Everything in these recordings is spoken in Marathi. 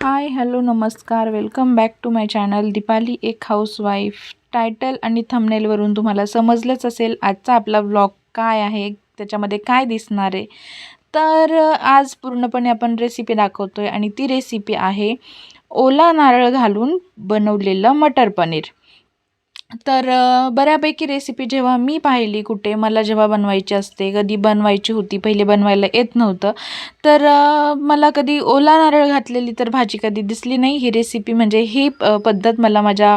हाय हॅलो नमस्कार. Welcome back to my channel Deepali एक हाऊसवाईफ टायटल आणि थंबनेलवरून तुम्हाला समजलंच असेल आजचा आपला व्लॉग काय आहे त्याच्यामध्ये काय दिसणार आहे. तर आज पूर्णपणे आपण रेसिपी दाखवतो आहे आणि ती रेसिपी आहे ओला नारळ घालून बनवलेलं मटर पनीर. तर बऱ्यापैकी रेसिपी जेव्हा मी पाहिली कुठे मला जेव्हा बनवायची असते कधी बनवायची होती पहिले बनवायला येत नव्हतं तर मला कधी ओला नारळ घातलेली तर भाजी कधी दिसली नाही. ही रेसिपी म्हणजे ही पद्धत मला माझ्या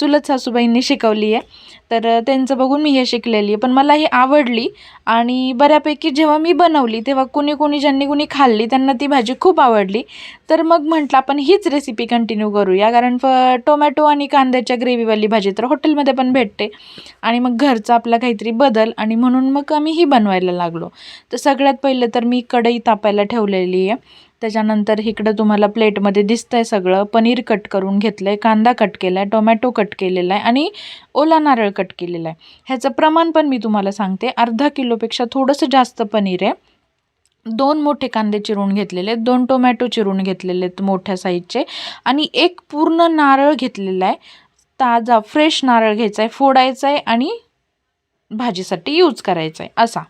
चुलत सासूबाईंनी शिकवली आहे. तर त्यांचं बघून मी हे शिकलेली. आहे पण मला ही आवडली आणि बऱ्यापैकी जेव्हा मी बनवली तेव्हा कुणी कुणी ज्यांनी कुणी खाल्ली त्यांना ती भाजी खूप आवडली. तर मग म्हटलं आपण हीच रेसिपी कंटिन्यू करूया. कारण फ टोमॅटो आणि कांद्याच्या ग्रेव्हीवाली भाजी तर हॉटेलमध्ये पण भेटते. आणि मग घरचा आपला काहीतरी बदल आणि म्हणून मग आम्ही ही बनवायला लागलो. तर सगळ्यात पहिलं तर मी कढई तापायला ठेवलेली आहे. त्याच्यानंतर इकडं तुम्हाला प्लेटमध्ये दिसतंय सगळं. पनीर कट करून घेतलं आहे कांदा कट केला आहे टोमॅटो कट केलेला आहे आणि ओला नारळ कट केलेला आहे ह्याचं प्रमाण पण मी तुम्हाला सांगते. अर्धा किलोपेक्षा थोडंसं जास्त पनीर आहे. दोन मोठे कांदे चिरून घेतलेले आहेत दोन टोमॅटो चिरून घेतलेले आहेत मोठ्या साईजचे. आणि एक पूर्ण नारळ घेतलेला आहे. ताजा फ्रेश नारळ घ्यायचा आहे फोडायचा आहे आणि भाजीसाठी यूज करायचा आहे असा.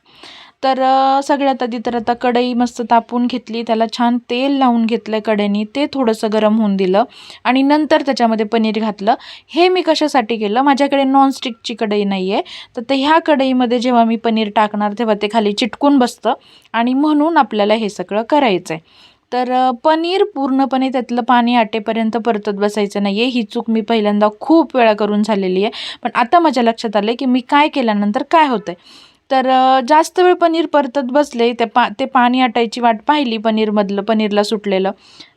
तर सगळ्यात आधी तर आता कढई मस्त तापून घेतली त्याला छान तेल लावून घेतलं कढईनी ते थोडंसं गरम होऊन दिलं आणि नंतर त्याच्यामध्ये पनीर घातलं. हे मी कशासाठी केलं? माझ्याकडे नॉनस्टिकची कढई नाही आहे तर ते ह्या कढईमध्ये जेव्हा मी पनीर टाकणार तेव्हा ते खाली चिटकून बसतं आणि म्हणून आपल्याला हे सगळं करायचं आहे तर पनीर पूर्णपणे त्यातलं पाणी आटेपर्यंत परतत बसायचं नाही आहे ही चूक मी पहिल्यांदा खूप वेळा करून झालेली आहे पण आता माझ्या लक्षात आलं की मी काय केल्यानंतर काय होतं तर जास्त वेळ पनीर परतत बसले ते पा ते पाणी आटायची वाट पाहिली पनीरमधलं पनीरला सुटलेलं.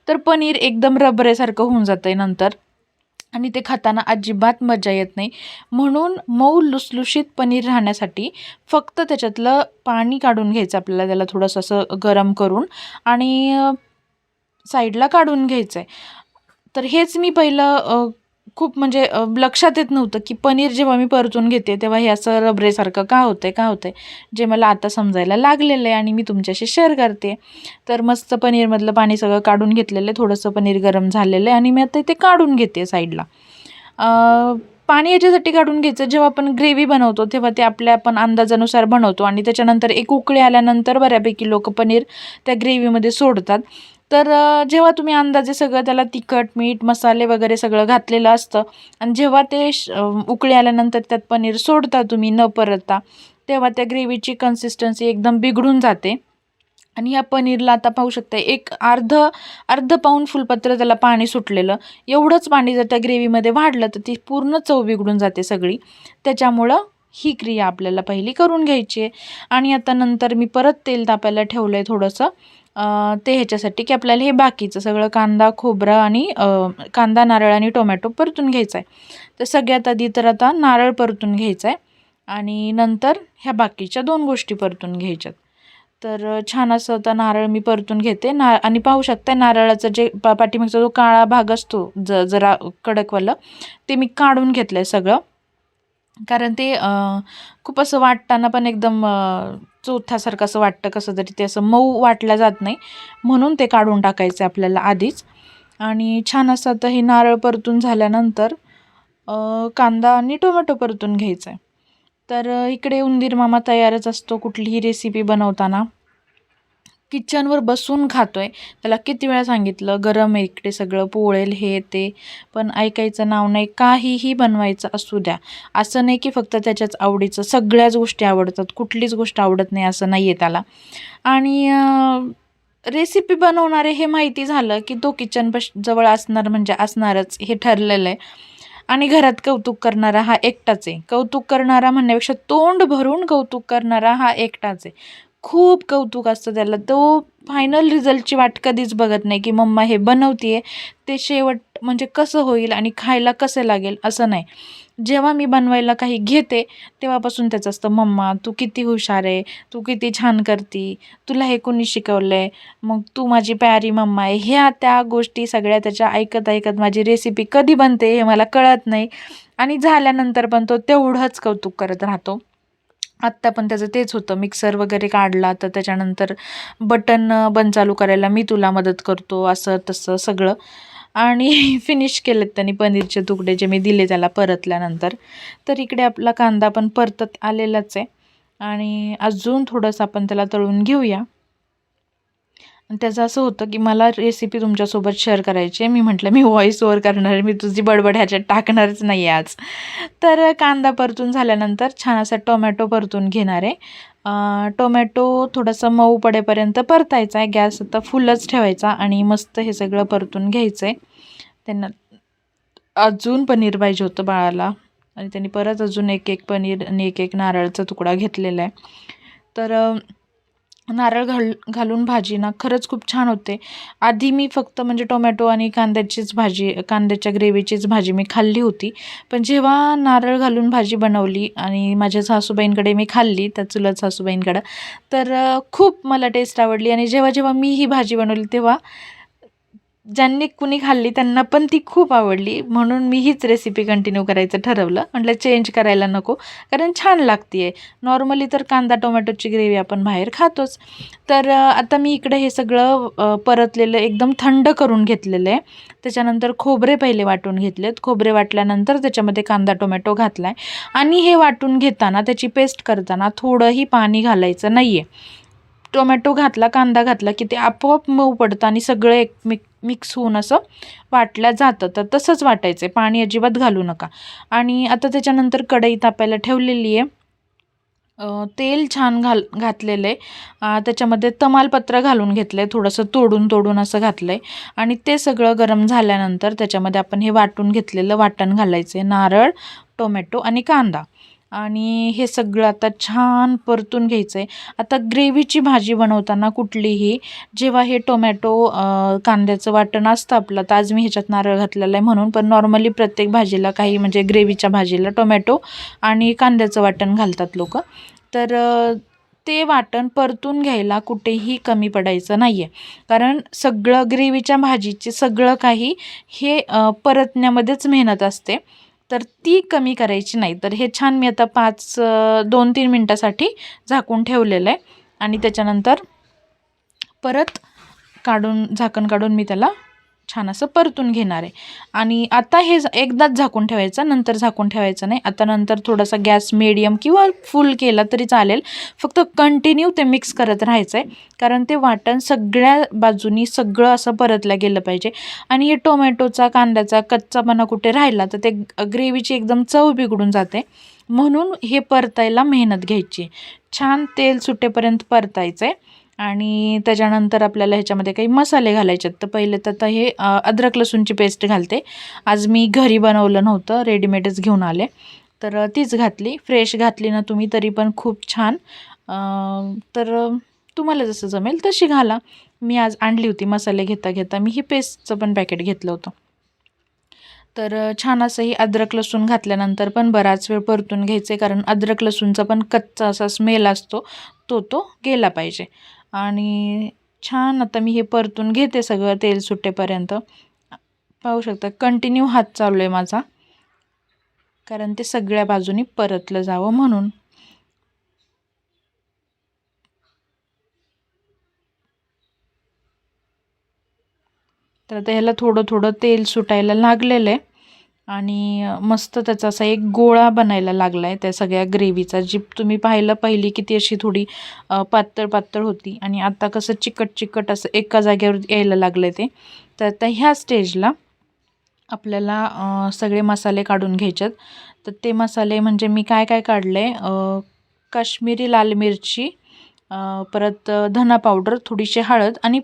तर पनीर एकदम रबरेसारखं होऊन जातं आहे नंतर. आणि ते खाताना अजिबात मजा येत नाही. म्हणून मऊ लुसलुशीत पनीर राहण्यासाठी फक्त त्याच्यातलं पाणी काढून घ्यायचं आपल्याला त्याला थोडंसं असं गरम करून. आणि साईडला काढून घ्यायचं आहे तर हेच मी पहिलं खूप म्हणजे लक्षात येत नव्हतं की पनीर जेव्हा मी परतून घेते तेव्हा हे असं रबरेसारखं का होतं आहे का होतं आहे जे मला आता समजायला लागलेलं आहे आणि मी तुमच्याशी शेअर करते. तर मस्त पनीरमधलं पाणी सगळं काढून घेतलेलं आहे थोडंसं पनीर गरम झालेलं आहे आणि मी आता ते काढून घेते साईडला. पाणी याच्यासाठी काढून घ्यायचं जेव्हा आपण ग्रेव्ही बनवतो तेव्हा ते आपल्या आपण अंदाजानुसार बनवतो आणि त्याच्यानंतर एक उकळी आल्यानंतर बऱ्यापैकी लोक पनीर त्या ग्रेव्हीमध्ये सोडतात. तर जेव्हा तुम्ही अंदाजे सगळं त्याला तिखट मीठ मसाले वगैरे सगळं घातलेलं असतं आणि जेव्हा ते श उकळी आल्यानंतर त्यात पनीर सोडता तुम्ही न परतता तेव्हा त्या ग्रेव्हीची कन्सिस्टन्सी एकदम बिघडून जाते. आणि या पनीरला आता पाहू शकता एक अर्ध अर्ध पाऊण फुलपत्र त्याला पाणी सुटलेलं. एवढंच पाणी जर त्या ग्रेव्हीमध्ये वाढलं तर ती पूर्ण चव बिघडून जाते सगळी. त्याच्यामुळं ही क्रिया आपल्याला पहिली करून घ्यायची आहे. आणि आता नंतर मी परत तेल तापायला ठेवलं आहे थोडंसं. ते ह्याच्यासाठी की आपल्याला हे बाकीचं सगळं कांदा खोबरं आणि कांदा नारळ आणि टोमॅटो परतून घ्यायचा आहे तर सगळ्यात आधी तर आता नारळ परतून घ्यायचा आहे आणि नंतर ह्या बाकीच्या दोन गोष्टी परतून घ्यायच्यात. तर छान असं आता नारळ मी परतून घेते. ना आणि पाहू शकता नारळाचं जे पा पाठीमागचा जो काळा भाग असतो ज जरा कडकवालं ते मी काढून घेतलं आहे सगळं. कारण ते खूप असं वाटताना पण एकदम चोथ्यासारखं असं वाटतं कसं तरी ते असं मऊ वाटलं जात नाही म्हणून ते काढून टाकायचं आहे आपल्याला आधीच. आणि छान असं आता हे नारळ परतून झाल्यानंतर कांदा आणि टोमॅटो परतून घ्यायचा आहे तर इकडे उंदीर मामा तयारच असतो कुठलीही रेसिपी बनवताना. किचनवर बसून खातो आहे त्याला किती वेळा सांगितलं गरम आहे इकडे सगळं पोळेल हे ते. पण ऐकायचं नाव नाही काहीही बनवायचं असू द्या. असं नाही की फक्त त्याच्याच आवडीचं सगळ्याच गोष्टी आवडतात. कुठलीच गोष्ट आवडत नाही असं नाही आहे त्याला. आणि रेसिपी बनवणारे हे माहिती झालं की तो किचन पश जवळ असणार म्हणजे असणारच हे ठरलेलं आहे. आणि घरात कौतुक करणारा हा एकटाच आहे. कौतुक करणारा म्हणण्यापेक्षा तोंड भरून कौतुक करणारा हा एकटाच आहे. खूप कौतुक असतं त्याला. तो फायनल रिझल्टची वाट कधीच बघत नाही की मम्मा हे बनवते ते शेवट म्हणजे कसं होईल आणि खायला कसं लागेल असं नाही. जेव्हा मी बनवायला काही घेते तेव्हापासून त्याचं असतं मम्मा तू किती हुशार आहे तू किती छान करती तुला हे कोणी शिकवलं आहे मग तू माझी प्यारी मम्मा आहे. ह्या त्या गोष्टी सगळ्या त्याच्या ऐकत ऐकत माझी रेसिपी कधी बनते हे मला कळत नाही. आणि झाल्यानंतर पण तो तेवढंच कौतुक करत राहतो. आत्ता पण त्याचं तेच होतं. मिक्सर वगैरे काढला तर त्याच्यानंतर बटन बंद चालू करायला मी तुला मदत करतो असं तसं सगळं. आणि फिनिश केलेत त्यांनी पनीरचे तुकडे जे मी दिले त्याला परतल्यानंतर. तर इकडे आपला कांदा पण परतत आलेलाच आहे. आणि अजून थोडंसं आपण त्याला तळून घेऊया. त्याचं असं होतं की मला रेसिपी तुमच्यासोबत शेअर करायची आहे. मी म्हटलं मी व्हॉईस ओवर करणार आहे. मी तुझी बडबड ह्याच्यात टाकणारच नाही आहे आज. तर कांदा परतून झाल्यानंतर छान असा टोमॅटो परतून घेणार आहे. टोमॅटो थोडासा मऊ पडेपर्यंत परतायचा आहे. गॅस आता फुलच ठेवायचा आणि मस्त हे सगळं परतून घ्यायचं आहे त्यांना अजून पनीर पाहिजे होतं बाळाला. आणि त्यांनी परत अजून एक एक पनीर आणि एक एक नारळाचा तुकडा घेतलेला आहे. तर नारळ घाल घालून भाजी ना खरंच खूप छान होते. आधी मी फक्त म्हणजे टोमॅटो आणि कांद्याचीच भाजी कांद्याच्या ग्रेव्हीचीच भाजी मी खाल्ली होती. पण जेव्हा नारळ घालून भाजी बनवली आणि माझ्या सासूबाईंकडे मी खाल्ली त्या चुलत सासूबाईंकडं तर खूप मला टेस्ट आवडली आणि जेव्हा जेव्हा मी ही भाजी बनवली तेव्हा ज्यांनी कुणी खाल्ली त्यांना पण ती खूप आवडली. म्हणून मी हीच रेसिपी कंटिन्यू करायचं ठरवलं. म्हटलं चेंज करायला नको कारण छान लागते आहे नॉर्मली तर कांदा टोमॅटोची ग्रेव्ही आपण बाहेर खातोच. तर आता मी इकडे हे सगळं परतलेलं एकदम थंड करून घेतलेलं आहे. त्याच्यानंतर खोबरे पहिले वाटून घेतलेत. खोबरे वाटल्यानंतर त्याच्यामध्ये कांदा टोमॅटो घातला आहे आणि हे वाटून घेताना त्याची पेस्ट करताना थोडंही पाणी घालायचं नाही आहे टोमॅटो घातला कांदा घातला की ते आपोआप मऊ पडतं आणि सगळं एकमेक मिक्स होऊन असं वाटलं जातं. तर तसंच वाटायचं. आहे पाणी अजिबात घालू नका. आणि आता त्याच्यानंतर कढई तापायला ठेवलेली आहे. तेल छान घाल घातलेलं आहे त्याच्यामध्ये तमालपत्र घालून घेतलं आहे थोडंसं तोडून तोडून असं घातलं आहे आणि ते सगळं गरम झाल्यानंतर त्याच्यामध्ये आपण हे वाटून घेतलेलं वाटण घालायचं आहे नारळ टोमॅटो आणि कांदा. आणि हे सगळं आता छान परतून घ्यायचं आहे आता ग्रेव्हीची भाजी बनवताना कुठलीही जेव्हा हे टोमॅटो कांद्याचं वाटण असतं आपलं तर आज मी ह्याच्यात नारळ घातलेला आहे म्हणून पण नॉर्मली प्रत्येक भाजीला काही म्हणजे ग्रेव्हीच्या भाजीला टोमॅटो आणि कांद्याचं वाटण घालतात लोक. तर ते वाटण परतून घ्यायला कुठेही कमी पडायचं नाही आहे कारण सगळं ग्रेव्हीच्या भाजीचे सगळं काही हे परतण्यामध्येच मेहनत असते. तर ती कमी करायची नाही. तर हे छान मी आता पाच दोन तीन मिनटासाठी झाकून ठेवलेलं आहे. आणि त्याच्यानंतर परत काढून झाकण काढून मी त्याला छान असं परतून घेणार आहे. आणि आता हे एकदाच झाकून ठेवायचं नंतर झाकून ठेवायचं नाही. आता नंतर थोडासा गॅस मिडियम किंवा फुल केला तरी चालेल. फक्त कंटिन्यू ते मिक्स करत राहायचं आहे कारण ते वाटण सगळ्या बाजूनी सगळं असं परतलं गेलं पाहिजे. आणि हे टोमॅटोचा कांद्याचा कच्चापणा कुठे राहिला तर ते ग्रेव्हीची एकदम चव बिघडून जाते. म्हणून हे परतायला मेहनत घ्यायची छान तेल सुटेपर्यंत परतायचं आहे आणि त्याच्यानंतर आपल्याला ह्याच्यामध्ये काही मसाले घालायचे आहेत. तर पहिले तर आता हे अद्रक लसूणची पेस्ट घालते. आज मी घरी बनवलं नव्हतं रेडीमेडच घेऊन आले. तर तीच घातली. फ्रेश घातली ना तुम्ही तरी पण खूप छान. तर तुम्हाला जसं जमेल तशी घाला. मी आज आणली होती मसाले घेता घेता मी ही पेस्टचं पण पॅकेट घेतलं होतं. तर छान असंही अद्रक लसूण घातल्यानंतर पण बराच वेळ परतून घ्यायचे कारण अद्रक लसूणचा पण कच्चा असा स्मेल असतो तो तो गेला पाहिजे. आणि छान आता मी हे परतून घेते सगळं तेल सुटेपर्यंत. पाहू शकता कंटिन्यू हात चालू आहे माझा. कारण ते सगळ्या बाजूनी परतलं जावं म्हणून. तर आता ह्याला थोडं थोडं तेल सुटायला लागलेलं आहे. आणि मस्त त्याचा असा एक गोळा बनायला लागला आहे त्या सगळ्या ग्रेव्हीचा जी तुम्ही पाहिलं पहिली की ती अशी थोडी पातळ पातळ होती आणि आता कसं चिकट चिकट असं एका जागेवर यायला लागलं आहे ते. तर आता ह्या स्टेजला आपल्याला सगळे मसाले काढून घ्यायचेत. तर ते मसाले म्हणजे मी काय काय काढले काश्मीरी लाल मिरची परत धना पावडर थोडीशी हळद आणि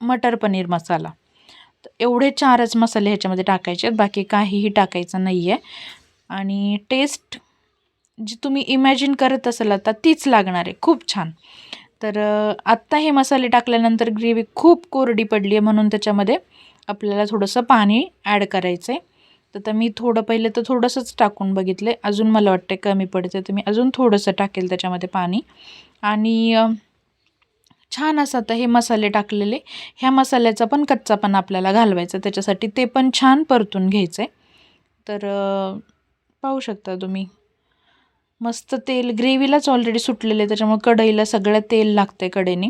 मटर पनीर मसाला. एवढे चारच मसाले ह्याच्यामध्ये टाकायचे आहेत. बाकी काहीही टाकायचं नाही आहे आणि टेस्ट जी तुम्ही इमॅजिन करत असाल आता तीच लागणार आहे. खूप छान. तर आत्ता हे मसाले टाकल्यानंतर ग्रेव्ही खूप कोरडी पडली आहे म्हणून त्याच्यामध्ये आपल्याला थोडंसं पाणी ॲड करायचं आहे तर मी थोडं पहिले तर थोडंसंच टाकून बघितलं अजून मला वाटतं कमी पडते तर मी अजून थोडंसं टाकेल त्याच्यामध्ये पाणी. आणि छान असं आता हे मसाले टाकलेले. ह्या मसाल्याचा पण कच्चा आपल्याला घालवायचा. त्याच्यासाठी ते पण छान परतून घ्यायचं. आहे तर पाहू शकता तुम्ही. मस्त तेल ग्रेव्हीलाच ऑलरेडी सुटलेलं आहे. त्याच्यामुळे कढईला सगळं तेल लागतं आहे कडेने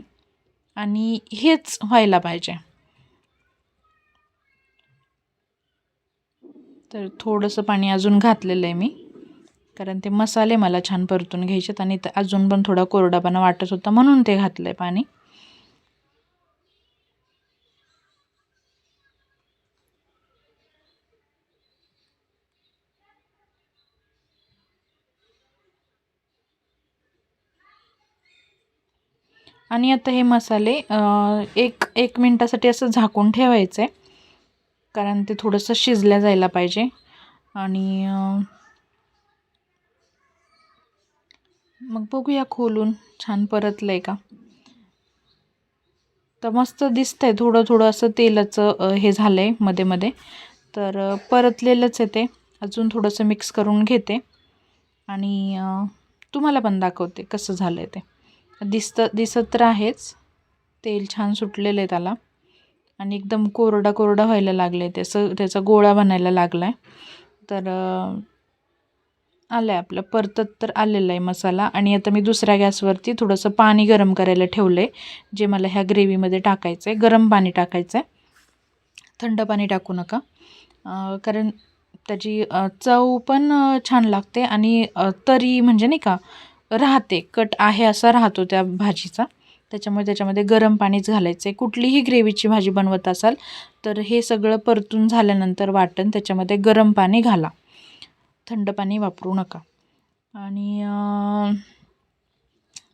आणि हेच व्हायला पाहिजे. तर थोडंसं पाणी अजून घातलेलं आहे मी. कारण ते मसाले मला छान परतून घ्यायचेत आणि अजून पण थोडा कोरडापणा वाटत होता म्हणून ते घातलं आहे पाणी. आणि आता हे मसाले एक एक मिनटासाठी असं झाकून ठेवायचं आहे कारण ते थोडंसं शिजल्या जायला पाहिजे. आणि मग बघूया खोलून. छान परतलं आहे का? तर मस्त दिसतंय थोडं थोडं असं तेलाचं हे झालं आहे मध्ये मध्ये. तर परतलेलंच आहे ते. अजून थोडंसं मिक्स करून घेते. आणि तुम्हाला पण दाखवते कसं झालं आहे ते. दिसतं दिसत तर आहेच. तेल छान सुटलेलं आहे त्याला. आणि एकदम कोरडा कोरडा व्हायला लागलं आहे त्याचं त्याचा गोळा बनायला लागला आहे तर आलं आहे आपलं. परतत तर आलेलं आहे मसाला. आणि आता मी दुसऱ्या गॅसवरती थोडंसं पाणी गरम करायला ठेवलं आहे जे मला ह्या ग्रेव्हीमध्ये टाकायचं आहे गरम पाणी टाकायचं आहे थंड पाणी टाकू नका. कारण त्याची चव पण छान लागते आणि तरी म्हणजे नाही का राहते. कट आहे असा राहतो त्या भाजीचा. त्याच्यामुळे त्याच्यामध्ये गरम पाणीच घालायचं आहे कुठलीही ग्रेव्हीची भाजी बनवत असाल तर हे सगळं परतून झाल्यानंतर वाटण. त्याच्यामध्ये गरम पाणी घाला. थंड पाणी वापरू नका. आणि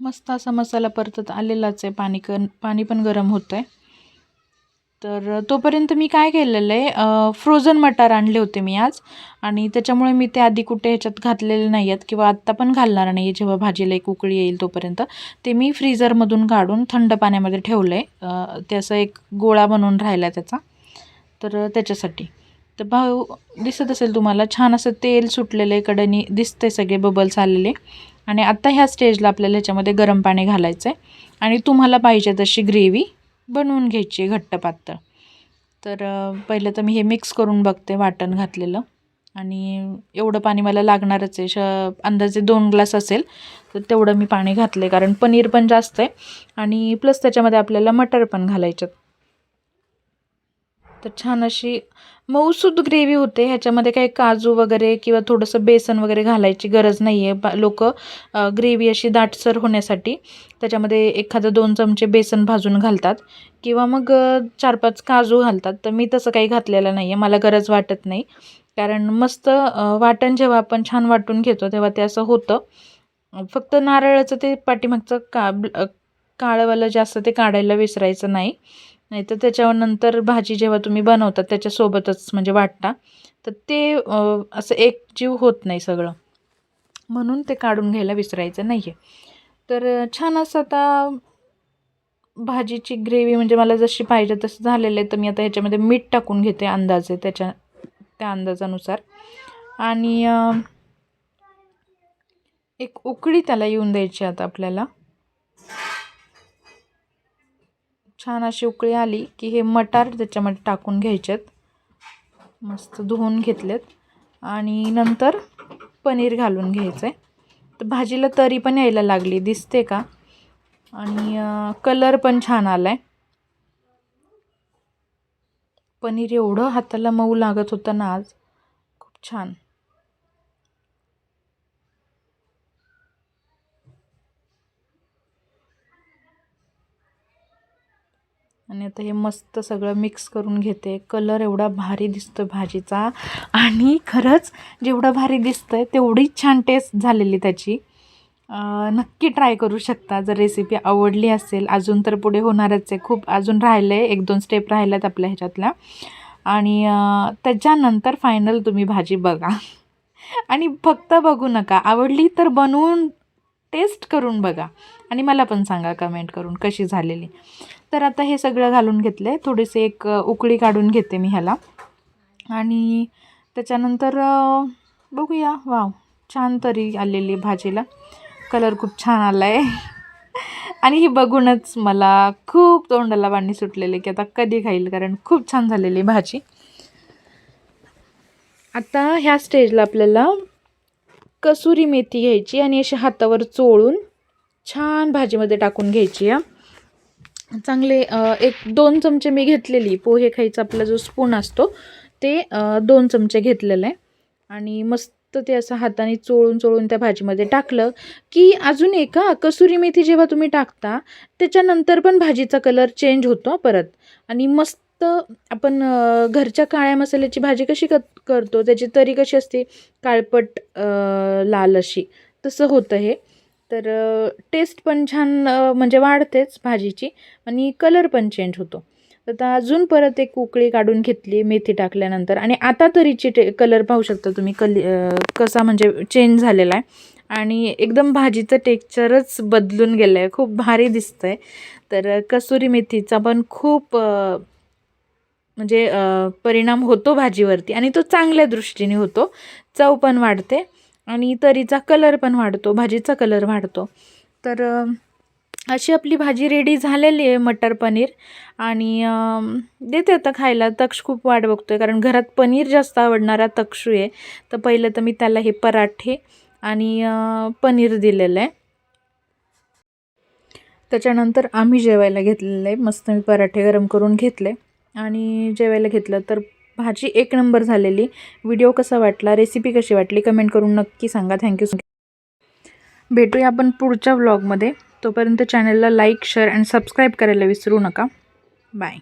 मस्त असा मसाला परतत आलेलाच आहे. पाणी कन पाणी पण गरम होतं आहे तर तोपर्यंत मी काय केलेलं आहे फ्रोझन मटार आणले होते मी आज. आणि त्याच्यामुळे मी ते आधी कुठे ह्याच्यात घातलेले नाही आहेत किंवा आत्ता पण घालणार नाही आहे. जेव्हा भाजीला एक उकळी येईल तोपर्यंत. ते मी फ्रीझरमधून काढून थंड पाण्यामध्ये ठेवलं आहे ते असं एक गोळा बनवून राहिला त्याचा. तर त्याच्यासाठी. तर भाऊ दिसत असेल तुम्हाला छान असं तेल सुटलेलं आहे कडनी दिसते सगळे बबल्स आलेले. आणि आत्ता ह्या स्टेजला आपल्याला ह्याच्यामध्ये गरम पाणी घालायचं आहे आणि तुम्हाला पाहिजे तशी ग्रेव्ही बनवून घ्यायची घट्ट पातळ. तर पहिलं तर मी हे मिक्स करून बघते वाटण घातलेलं. आणि एवढं पाणी मला लागणारच आहे. श अंदाजे दोन ग्लास असेल तर तेवढं मी पाणी घातलं आहे कारण पनीर पण जास्त आहे. आणि प्लस त्याच्यामध्ये आपल्याला मटर पण घालायच्यात तर छान अशी मऊसूद ग्रेव्ही होते. ह्याच्यामध्ये काही काजू वगैरे किंवा थोडंसं बेसन वगैरे घालायची गरज नाही आहे बा लोक ग्रेव्ही अशी दाटसर होण्यासाठी त्याच्यामध्ये एखादं दोन चमचे बेसन भाजून घालतात. किंवा मग चार पाच काजू घालतात. तर मी तसं काही घातलेलं नाही आहे मला गरज वाटत नाही. कारण मस्त वाटण जेव्हा आपण छान वाटून घेतो तेव्हा ते असं होतं. फक्त नारळाचं ते पाठीमागचं का काळंवालं जास्त ते काढायला विसरायचं नाही. नाही तर त्याच्यानंतर भाजी जेव्हा तुम्ही बनवता त्याच्यासोबतच म्हणजे वाटता. तर ते असं एक जीव होत नाही सगळं. म्हणून ते काढून घ्यायला विसरायचं नाही आहे तर छान असं आता भाजीची ग्रेव्ही म्हणजे मला जशी पाहिजे तसं झालेलं आहे तर मी आता ह्याच्यामध्ये मीठ टाकून घेते अंदाजे त्याच्या त्या अंदाजानुसार. आणि एक उकळी त्याला येऊन द्यायची आता आपल्याला. छान अशी उकळी आली की हे मटार त्याच्यामध्ये टाकून घ्यायचेत. मस्त धुवून घेतलेत. आणि नंतर पनीर घालून घ्यायचं आहे तर भाजीला तरी पण यायला लागली दिसते का? आणि कलर पण छान आला आहे पनीर एवढं हाताला मऊ लागत होतं ना आज. खूप छान. आणि आता हे मस्त सगळं मिक्स करून घेते. कलर एवढा भारी दिसतो भाजीचा. आणि खरंच जेवढं भारी दिसतं आहे तेवढीच छान टेस्ट झालेली त्याची. नक्की ट्राय करू शकता. जर रेसिपी आवडली असेल अजून तर पुढे होणारच आहे. खूप अजून राहिलं आहे एक दोन स्टेप राहिल्यात आपल्या ह्याच्यातल्या. आणि त्याच्यानंतर फायनल तुम्ही भाजी बघा. आणि फक्त बघू नका. आवडली तर बनवून टेस्ट करून बघा. आणि मला पण सांगा कमेंट करून कशी झालेली. तर आता हे सगळं घालून घेतलं. आहे थोडीशी एक उकळी काढून घेते मी ह्याला. आणि त्याच्यानंतर बघूया. वाव छान तरी आलेली भाजीला. कलर खूप छान आला आहे आणि ही बघूनच मला खूप तोंडाला पाणी सुटलेले की आता कधी खाईल कारण खूप छान झालेली भाजी. आता ह्या स्टेजला आपल्याला कसुरी मेथी घ्यायची आणि अशी हातावर चोळून छान भाजीमध्ये टाकून घ्यायची या चांगले एक दोन चमचे मी घेतलेली. पोहे खायचा आपला जो स्पून असतो ते दोन चमचे घेतलेलं. आहे आणि मस्त ते असं हाताने चोळून चोळून त्या भाजीमध्ये टाकलं की अजून एक कसुरी मेथी जेव्हा तुम्ही टाकता त्याच्यानंतर पण भाजीचा कलर चेंज होतो परत. आणि मस्त आपण घरच्या काळ्या मसाल्याची भाजी कशी क करतो? त्याची तरी कशी असते? काळपट लाल अशी. तसं होतं हे. तर टेस्ट पण छान म्हणजे वाढतेच भाजीची आणि कलर पण चेंज होतो. तर आता अजून परत एक उकळी काढून घेतली मेथी टाकल्यानंतर. आणि आता तरीची टे कलर पाहू शकता तुम्ही कली कसा म्हणजे चेंज झालेला आहे. आणि एकदम भाजीचं टेक्स्चरच बदलून गेलं आहे खूप भारी दिसतं आहे तर कसुरी मेथीचा पण खूप म्हणजे परिणाम होतो भाजीवरती आणि तो चांगल्या दृष्टीने होतो. चव पण वाढते आणि तरीचा कलर पण वाढतो भाजीचा कलर वाढतो. तर अशी आपली भाजी रेडी झालेली आहे मटर पनीर आणि देते आता खायला. तक्ष खूप वाट आहे कारण घरात पनीर जास्त आवडणारा तक्षू आहे. तर पहिलं तर मी त्याला हे पराठे आणि पनीर दिलेलं आहे. त्याच्यानंतर आम्ही जेवायला घेतलेलं आहे. मस्त मी पराठे गरम करून घेतले. आणि जेवायला घेतलं तर भाजी एक नंबर झालेली. व्हिडिओ कसा वाटला? रेसिपी कशी वाटली? कमेंट करून नक्की सांगा. थँक्यू भेटूया आपण पुढच्या व्लॉगमध्ये तोपर्यंत चॅनलला लाईक शेअर अँड सबस्क्राईब करायला विसरू नका. बाय